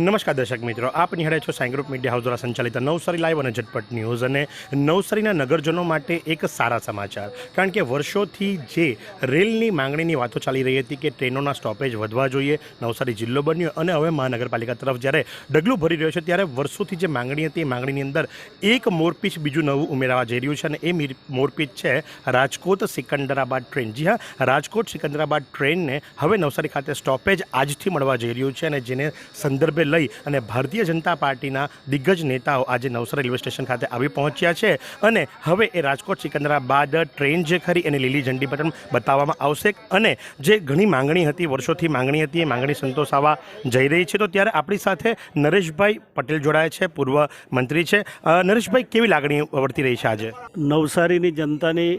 નમસ્કાર દર્શક મિત્રો, આપ નિહાળે છો સાઈ ગ્રુપ મીડિયા હાઉસ દ્વારા સંચાલિત નવસારી લાઈવ અને ઝટપટ ન્યૂઝ અને નવસારીના નગરજનો માટે એક સારા સમાચાર. કારણ કે વર્ષોથી જે રેલની માંગણીની વાતો ચાલી રહી હતી કે ટ્રેનોના સ્ટોપેજ વધવા જોઈએ, નવસારી જિલ્લો બન્યો અને હવે મહાનગરપાલિકા તરફ જ્યારે ડગલું ભરી રહ્યો છે, ત્યારે વર્ષોથી જે માંગણી હતી, એ માંગણીની અંદર એક મોરપીચ બીજું નવું ઉમેરવા જઈ રહ્યું છે અને એ મીર- મોરપીચ છે રાજકોટ સિકંદરાબાદ ટ્રેન. જી હા, રાજકોટ સિકંદરાબાદ ટ્રેનને હવે નવસારી ખાતે સ્ટોપેજ આજથી મળવા જઈ રહ્યું છે અને જેને સંદર્ભે લઈ અને ભારતીય જનતા પાર્ટીના દિગ્ગજ નેતાઓ આજે નવસારી રેલવે સ્ટેશન ખાતે આવી પહોંચ્યા છે. અને હવે એ રાજકોટ સિકંદરાબાદ ટ્રેન જે ખરી એને લીલી ઝંડી બટન બતાવવામાં આવશે અને જે ઘણી માંગણી હતી, વર્ષોથી માંગણી હતી, એ માંગણી સંતોષાવા જઈ રહી છે. તો ત્યારે આપણી સાથે નરેશભાઈ પટેલ જોડાયા છે, પૂર્વ મંત્રી છે. નરેશભાઈ, કેવી લાગણી વર્તી રહી છે આજે? નવસારીની જનતાની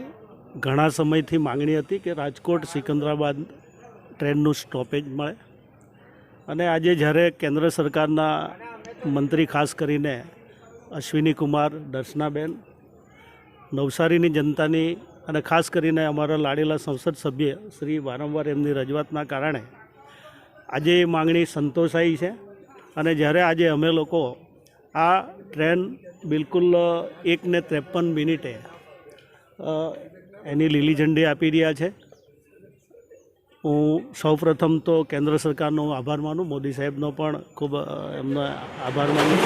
ઘણા સમયથી માંગણી હતી કે રાજકોટ સિકંદરાબાદ ટ્રેનનું સ્ટોપેજ મળે. અને આજે જ્યારે કેન્દ્ર સરકારના મંત્રી ખાસ કરીને અશ્વિની કુમાર દર્શનાબેન, નવસારીની જનતાની અને ખાસ કરીને અમારા લાડેલા સંસદ સભ્ય શ્રી વારંવાર એમની રજૂઆતના કારણે આજે એ માંગણી સંતોષાઈ છે. અને જ્યારે આજે અમે લોકો આ ટ્રેન બિલકુલ એકને ત્રેપન મિનિટે એની લીલી ઝંડી આપી રહ્યા છે. હું સૌપ્રથમ તો કેન્દ્ર સરકારનો આભાર માનું. મોદી સાહેબનો પણ ખૂબ એમનો આભાર માનું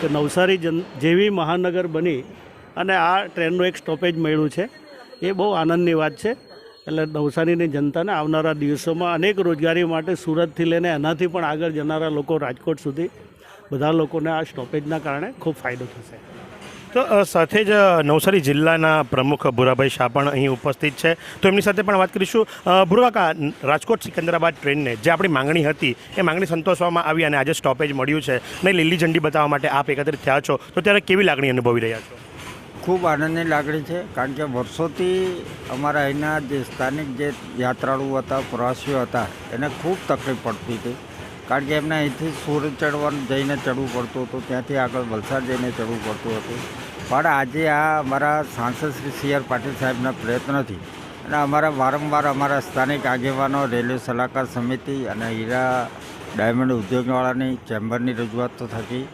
કે નવસારી જન, જેવી મહાનગર બની અને આ ટ્રેનનું એક સ્ટોપેજ મળ્યું છે. એ બહુ આનંદની વાત છે. એટલે નવસારીની જનતાને આવનારા દિવસોમાં અનેક રોજગારી માટે સુરતથી લઈને એનાથી પણ આગળ જનારા લોકો રાજકોટ સુધી, બધા લોકોને આ સ્ટોપેજના કારણે ખૂબ ફાયદો થશે. તો સાથે જ નવસારી જિલ્લાના પ્રમુખ ભુરાભાઈ શાહ પણ અહીં ઉપસ્થિત છે. તો એમની સાથે પણ વાત કરીશું. ભુરવાકા રાજકોટ સિકંદરાબાદ ટ્રેનને જે આપણી માંગણી હતી, એ માંગણી સંતોષવામાં આવી અને આજે સ્ટોપેજ મળ્યું છે. ને લીલી ઝંડી બતાવવા માટે આપ એકત્રિત થયા છો. તો ત્યારે કેવી લાગણી અનુભવી રહ્યા છો? ખૂબ આનંદની લાગણી છે, કારણ કે વર્ષોથી અમારા અહીંના જે સ્થાનિક જે યાત્રાળુઓ હતા, પ્રવાસીઓ હતા, એને ખૂબ તકલીફ પડતી હતી. કારણ કે એમને અહીંથી સુરત ચડવાનું જઈને ચડવું પડતું હતું. ત્યાંથી આગળ વલસાડ જઈને ચડવું પડતું હતું. પણ આજે આ અમારા સાંસદ શ્રી સી આર પાટીલ સાહેબના પ્રયત્નથી અને અમારા વારંવાર અમારા સ્થાનિક આગેવાનો, રેલવે સલાહકાર સમિતિ અને હીરા ડાયમંડ ઉદ્યોગવાળાની ચેમ્બરની રજૂઆત તો થકી.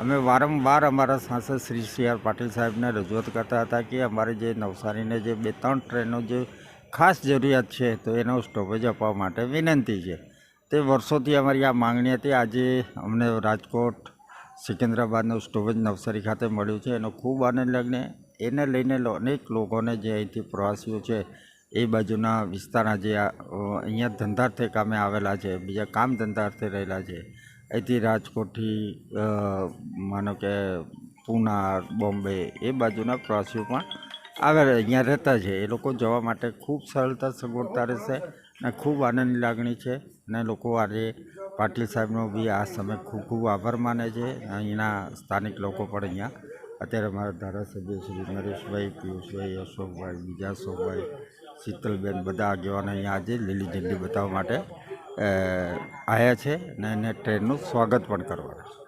અમે વારંવાર અમારા સાંસદ શ્રી સી આર પાટીલ સાહેબને રજૂઆત કરતા હતા કે અમારે જે નવસારીને જે બે ત્રણ ટ્રેનો જે ખાસ જરૂરિયાત છે તો એનો સ્ટોપેજ આપવા માટે વિનંતી છે. તે વર્ષોથી અમારી આ માંગણી હતી. આજે અમને રાજકોટ, સિકંદરાબાદનું સ્ટોરેજ નવસારી ખાતે મળ્યું છે. એનો ખૂબ આનંદ લાગને એને લઈને અનેક લોકોને જે અહીંથી પ્રવાસીઓ છે, એ બાજુના વિસ્તારના જે અહીંયા ધંધાર્થે કામે આવેલા છે, બીજા કામ ધંધાર્થે રહેલા છે. અહીંથી રાજકોટથી માનો કે પુના, બોમ્બે એ બાજુના પ્રવાસીઓ પણ આવેલા અહીંયા રહેતા છે. એ લોકો જવા માટે ખૂબ સરળતા સગવડતા રહેશે અને ખૂબ આનંદની લાગણી છે અને લોકો આજે પાટીલ સાહેબનો બી આ સમય ખૂબ ખૂબ આભાર માને છે અહીંના સ્થાનિક લોકો પણ અહીંયા. અત્યારે અમારા ધારાસભ્ય શ્રી નરેશભાઈ, પિયુષભાઈ, અશોકભાઈ, બીજા અશોકભાઈ, શીતલબેન બધા આગેવાનો અહીંયા આજે લીલી ઝંડી બતાવવા માટે આવ્યા છે અને એને ટ્રેનનું સ્વાગત પણ કરવાના છે.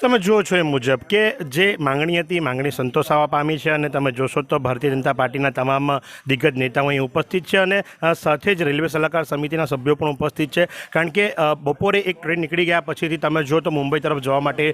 તમે જુઓ છો એ મુજબ કે જે માંગણી હતી, માંગણી સંતોષાવા પામી છે અને તમે જોશો તો ભારતીય જનતા પાર્ટીના તમામ દિગ્ગજ નેતાઓ અહીં ઉપસ્થિત છે અને સાથે જ રેલવે સલાહકાર સમિતિના સભ્યો પણ ઉપસ્થિત છે. કારણ કે બપોરે એક ટ્રેન નીકળી ગયા પછીથી તમે જો તો મુંબઈ તરફ જવા માટે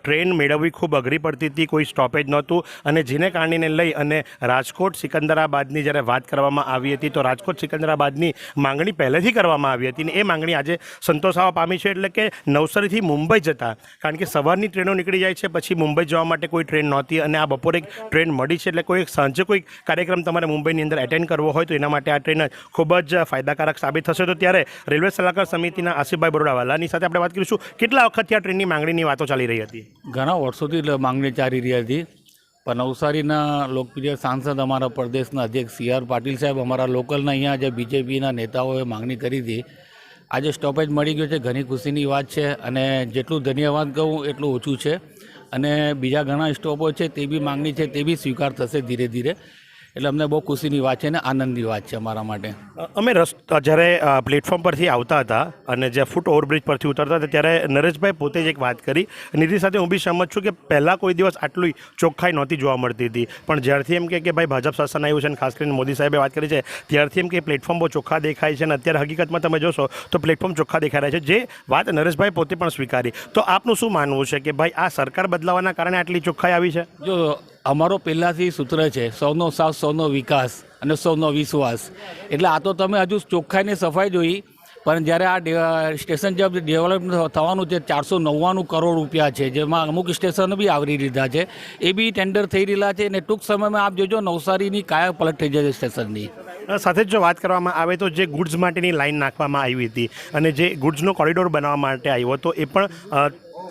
ટ્રેન મેળવવી ખૂબ અઘરી પડતી હતી, કોઈ સ્ટોપેજ નહોતું અને જેને કારણે લઈ અને રાજકોટ સિકંદરાબાદની જ્યારે વાત કરવામાં આવી હતી તો રાજકોટ સિકંદરાબાદની માંગણી પહેલેથી કરવામાં આવી હતી અને એ માંગણી આજે સંતોષાવા પામી છે એટલે કે નવસારીથી મુંબઈ જતા. કારણ કે સવારની ટ્રેનો નીકળી જાય છે. પછી મુંબઈ જવા માટે કોઈ ટ્રેન નહોતી અને આ બપોરે એક ટ્રેન મળી છે એટલે કોઈ સાંજે કોઈ કાર્યક્રમ તમારે મુંબઈની અંદર એટેન્ડ કરવો હોય તો એના માટે આ ટ્રેન ખૂબ જ ફાયદાકારક સાબિત થશે. તો ત્યારે રેલવે સલાહકાર સમિતિના આસિફભાઈ બરોડાવાલાની સાથે આપણે વાત કરીશું. કેટલા વખતથી આ ટ્રેનની માંગણીની વાતો ચાલી રહી હતી? ઘણા વર્ષોથી માંગણી ચાલી રહી હતી. પણ નવસારીના લોકપ્રિય સાંસદ અમારા પ્રદેશના અધ્યક્ષ સી આર પાટીલ સાહેબ અમારા લોકલના અહીંયા જે બીજેપીના નેતાઓએ માંગણી કરી હતી આજે સ્ટોપેજ મળી ગયો છે, ઘણી ખુશીની વાત છે અને જેટલું ધન્યવાદ કહું એટલું ઓછું છે. અને બીજા ઘણા સ્ટોપો છે તે બી માંગણી છે, તે બી સ્વીકાર થશે ધીરે ધીરે. એટલે અમને બહુ ખુશીની વાત છે અને આનંદની વાત છે અમારા માટે. અમે રસ્તા જ્યારે પ્લેટફોર્મ પરથી આવતા હતા અને જે ફૂટ ઓવરબ્રિજ પરથી ઉતરતા હતા ત્યારે નરેશભાઈ પોતે જ એક વાત કરી. નિધિ સાથે હું બી સમજ છું કે પહેલાં કોઈ દિવસ આટલી ચોખ્ખાઈ નહોતી જોવા મળતી હતી. પણ જ્યારથી એમ કે કે ભાઈ ભાજપ શાસન આવ્યું છે અને ખાસ કરીને મોદી સાહેબે વાત કરી છે ત્યારથી એમ કે પ્લેટફોર્મ બહુ ચોખ્ખા દેખાય છે અને અત્યારે હકીકતમાં તમે જોશો તો પ્લેટફોર્મ ચોખ્ખા દેખાઈ રહ્યા છે. જે વાત નરેશભાઈ પોતે પણ સ્વીકારી. તો આપનું શું માનવું છે કે ભાઈ આ સરકાર બદલાવાના કારણે આટલી ચોખ્ખાઈ આવી છે? જો અમારો પહેલાંથી સૂત્ર છે, સૌનો સાથ, સૌનો વિકાસ અને સૌનો વિશ્વાસ. એટલે આ તો તમે હજુ ચોખ્ખાઈને સફાઈ જોઈ, પણ જ્યારે આ સ્ટેશન જે ડેવલપમેન્ટ થવાનું છે, ચારસો નવ્વાણું કરોડ રૂપિયા છે, જેમાં અમુક સ્ટેશનો બી આવરી લીધા છે, એ બી ટેન્ડર થઈ રહેલા છે, અને ટૂંક સમયમાં આપ જોજો નવસારીની કાયા પલટ થઈ જશે સ્ટેશનની. સાથે જ વાત કરવામાં આવે તો જે ગુડ્સ માટેની લાઈન નાખવામાં આવી હતી, અને જે ગુડ્સનો કોરિડોર બનાવવા માટે આવ્યો હતો, એ પણ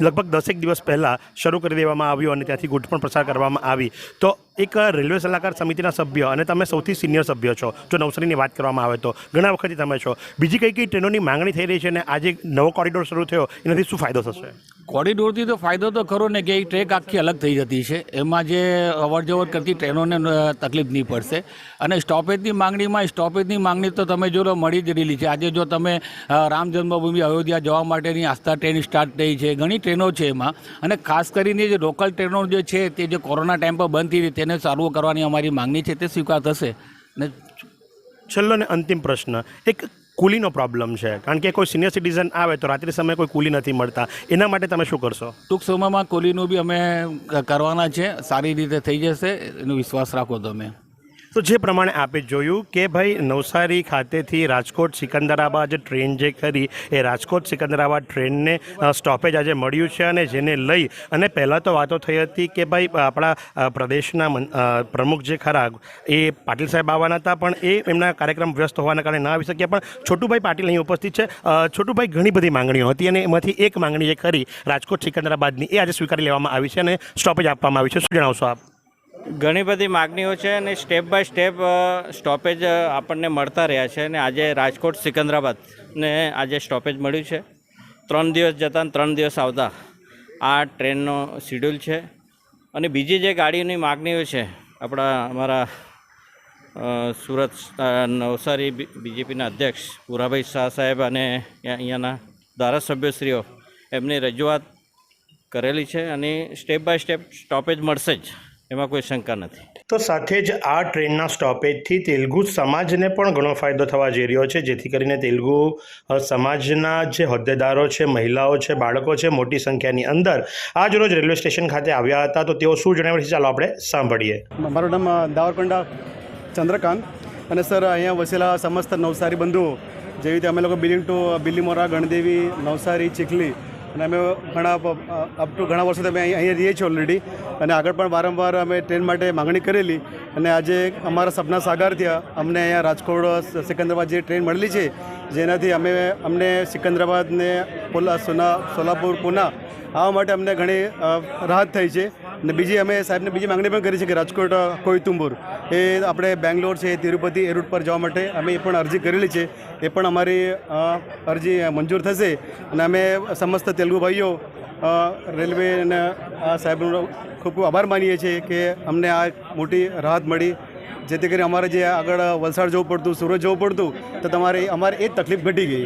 લગભગ દસેક દિવસ પહેલાં શરૂ કરી દેવામાં આવ્યું અને ત્યાંથી ગુટ પણ પ્રસાર કરવામાં આવી. તો એક રેલવે સલાહકાર સમિતિના સભ્ય અને તમે સૌથી સિનિયર સભ્ય છો, જો નવસારીની વાત કરવામાં આવે તો. ઘણા વખતથી તમે છો. બીજી કઈ કઈ ટ્રેનોની માંગણી થઈ રહી છે અને આજે નવો કોરિડોર શરૂ થયો, એનાથી શું ફાયદો થશે? કોરિડોરથી તો ફાયદો તો ખરો ને કે એ ટ્રેક આખી અલગ થઈ જતી છે. એમાં જે અવર જવર કરતી ટ્રેનોને તકલીફ નહીં પડશે. અને સ્ટોપેજની માંગણીમાં, સ્ટોપેજની માંગણી તો તમે જો મળી જ રહેલી છે. આજે જો તમે રામ જન્મભૂમિ અયોધ્યા જવા માટેની આસ્થા ટ્રેન સ્ટાર્ટ થઈ છે, ઘણી ટ્રેનો છે એમાં. અને ખાસ કરીને જે લોકલ ટ્રેનો જે છે, તે જે કોરોના ટાઈમ પર બંધ થઈ તેને ચાલુ કરવાની અમારી માંગણી છે, તે સ્વીકાર થશે. ને છેલ્લો ને અંતિમ પ્રશ્ન. એક કુલીનો પ્રોબ્લેમ છે. કારણ કે કોઈ સિનિયર સિટીઝન આવે તો રાત્રિ સમયે કોઈ કુલી નથી મળતા. એના માટે તમે શું કરશો? ટૂંક સમયમાં કુલીનું બી અમે કરવાના છે. સારી રીતે થઈ જશે. એનો વિશ્વાસ રાખો તમે. તો જે પ્રમાણે આપે જોયું કે ભાઈ નવસારી ખાતેથી રાજકોટ સિકંદરાબાદ ટ્રેન જે ખરી એ રાજકોટ સિકંદરાબાદ ટ્રેનને સ્ટોપેજ આજે મળ્યું છે અને જેને લઈ અને પહેલાં તો વાતો થઈ હતી કે ભાઈ આપણા પ્રદેશના પ્રમુખ જે ખરા એ પાટીલ સાહેબ આવવાના હતા, પણ એ એમના કાર્યક્રમ વ્યસ્ત હોવાના કારણે ના આવી શક્યા. પણ છોટુભાઈ પાટીલ અહીં ઉપસ્થિત છે. છોટુભાઈ ઘણી બધી માંગણીઓ હતી અને એમાંથી એક માંગણી જે ખરી, રાજકોટ સિકંદરાબાદની એ આજે સ્વીકારી લેવામાં આવી છે અને સ્ટોપેજ આપવામાં આવી છે. શું જણાવશો આપ? ઘણી બધી માગણીઓ છે અને સ્ટેપ બાય સ્ટેપ સ્ટોપેજ આપણને મળતા રહ્યા છે અને આજે રાજકોટ સિકંદરાબાદ ને આજે સ્ટોપેજ મળ્યું છે. ત્રણ દિવસ જતાં ત્રણ દિવસ આવતા આ ટ્રેનનો શિડ્યુલ છે. અને બીજી જે ગાડીઓની માગણીઓ છે, આપણા અમારા સુરત નવસારી બીજેપીના અધ્યક્ષ પુરાભાઈ શાહ સાહેબ અને અહીંયા- અહીંયાના ધારાસભ્યશ્રીઓ એમની રજૂઆત કરેલી છે અને સ્ટેપ બાય સ્ટેપ સ્ટોપેજ મળશે જ. એમાં કોઈ શંકા નથી. તો સાથે જ આ ટ્રેનના સ્ટોપેજથી તેલુગુ સમાજને પણ ઘણો ફાયદો થવા જઈ રહ્યો છે. જેથી કરીને તેલુગુ સમાજના જે હોદ્દેદારો છે મહિલાઓ છે બાળકો છે મોટી સંખ્યાની અંદર આજ રોજ રેલવે સ્ટેશન ખાતે આવ્યા હતા. તો તેઓ શું જણાવ્યું છે? ચાલો આપણે સાંભળીએ. મારું નામ અ, ચંદ્રકાંત અને સર અહીંયા વસેલા સમસ્ત નવસારી બંધુઓ જેવી રીતે અમે લોકો બિલિંગ ટુ બિલીમોરા ગણદેવી નવસારી ચીખલી અને અમે ઘણા અપ ટુ ઘણા વર્ષોથી અમે અહીં અહીંયા રહીએ છીએ ઓલરેડી અને આગળ પણ વારંવાર અમે ટ્રેન માટે માંગણી કરેલી. અને આજે અમારા સપના સાકાર થયા. અમને અહીંયા રાજકોટ સિકંદરાબાદ જે ટ્રેન મળેલી છે, જેનાથી અમે અમને સિકંદરાબાદને પોલા સોના સોલાપુર, પૂના આવવા માટે અમને ઘણી રાહત થઈ છે. અને બીજી અમે સાહેબને બીજી માંગણી પણ કરી છે કે રાજકોટ, કોઈતુંબુર, એ આપણે બેંગ્લોર છે, તિરુપતિ, એ રૂટ પર જવા માટે અમે એ પણ અરજી કરેલી છે. એ પણ અમારી અરજી મંજૂર થશે અને અમે સમસ્ત તેલુગુ ભાઈઓ રેલવે અને આ સાહેબનો ખૂબ ખૂબ આભાર માનીએ છીએ કે અમને આ મોટી રાહત મળી. જેથી કરી અમારે જે આગળ વલસાડ જવું પડતું, સુરત જવું પડતું, તો તમારે, અમારે એ તકલીફ ઘટી ગઈ.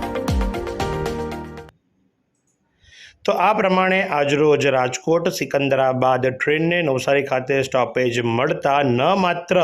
તો આ પ્રમાણે આજરોજ રાજકોટ, સિકંદરાબાદ ટ્રેનને નવસારી ખાતે સ્ટોપેજ મળતા ન માત્ર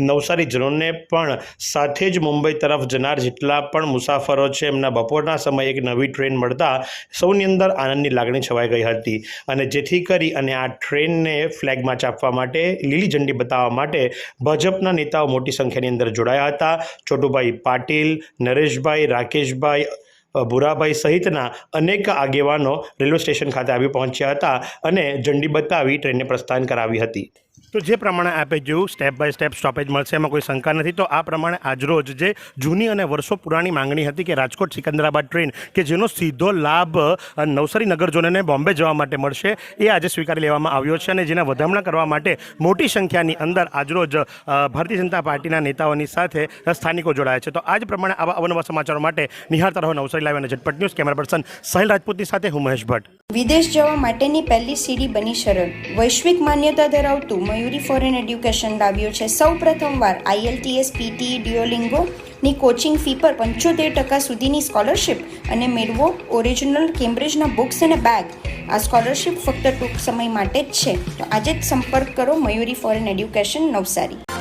નવસારીજનોને પણ સાથે જ મુંબઈ તરફ જનાર જેટલા પણ મુસાફરો છે, એમના બપોરના સમયે એક નવી ટ્રેન મળતા સૌની અંદર આનંદની લાગણી છવાઈ ગઈ હતી. અને જેથી કરી અને આ ટ્રેનને ફ્લેગ માર્ચ આપવા માટે, લીલી ઝંડી બતાવવા માટે ભાજપના નેતાઓ મોટી સંખ્યાની અંદર જોડાયા હતા. ચોટુભાઈ પાટીલ, નરેશભાઈ, રાકેશભાઈ ભુરાભાઈ સહિતના અનેક આગેવાનો રેલવે સ્ટેશન ખાતે આવી પહોંચ્યા હતા અને ઝંડી બતાવી ટ્રેનને પ્રસ્થાન કરાવી હતી. તો જે પ્રમાણે આપે જોયું સ્ટેપ બાય સ્ટેપ સ્ટોપેજ મળશે, એમાં કોઈ શંકા નથી. તો આ પ્રમાણે આજરોજ જે જૂની અને વર્ષો પુરાણી માંગણી હતી કે રાજકોટ સિકંદરાબાદ ટ્રેન કે જેનો સીધો લાભ નવસારી નગરજનોને બોમ્બે જવા માટે મળશે, એ આજે સ્વીકારી લેવામાં આવ્યો છે અને જેના વધામણા કરવા માટે મોટી સંખ્યાની અંદર આજરોજ ભારતીય જનતા પાર્ટીના નેતાઓની સાથે સ્થાનિકો જોડાયા છે. તો આજ પ્રમાણે આવા અવનવા સમાચારો માટે નિહાળતા રહો નવસારી લાઈવ અને ઝટપટ ન્યૂઝ. કેમેરા પર્સન સાહિલ રાજપૂતની સાથે હું મહેશ ભટ્ટ. વિદેશ જવા માટેની પહેલી સીડી બની સરળ. વૈશ્વિક માન્યતા ધરાવતું ફોરેન એડ્યુકેશન લાવ્યું છે. સૌ પ્રથમવાર આઈએલટીએસ, પીટી, ડિયોલિંગો ની કોચિંગ ફી પર પંચોતેર ટકા સુધીની સ્કોલરશિપ અને મેળવો ઓરિજિનલ કેમ્બ્રિજના બુક્સ અને બેગ. આ સ્કોલરશિપ ફક્ત ટૂંક સમય માટે જ છે. તો આજે જ સંપર્ક કરો મયુરી ફોરેન એડ્યુકેશન નવસારી.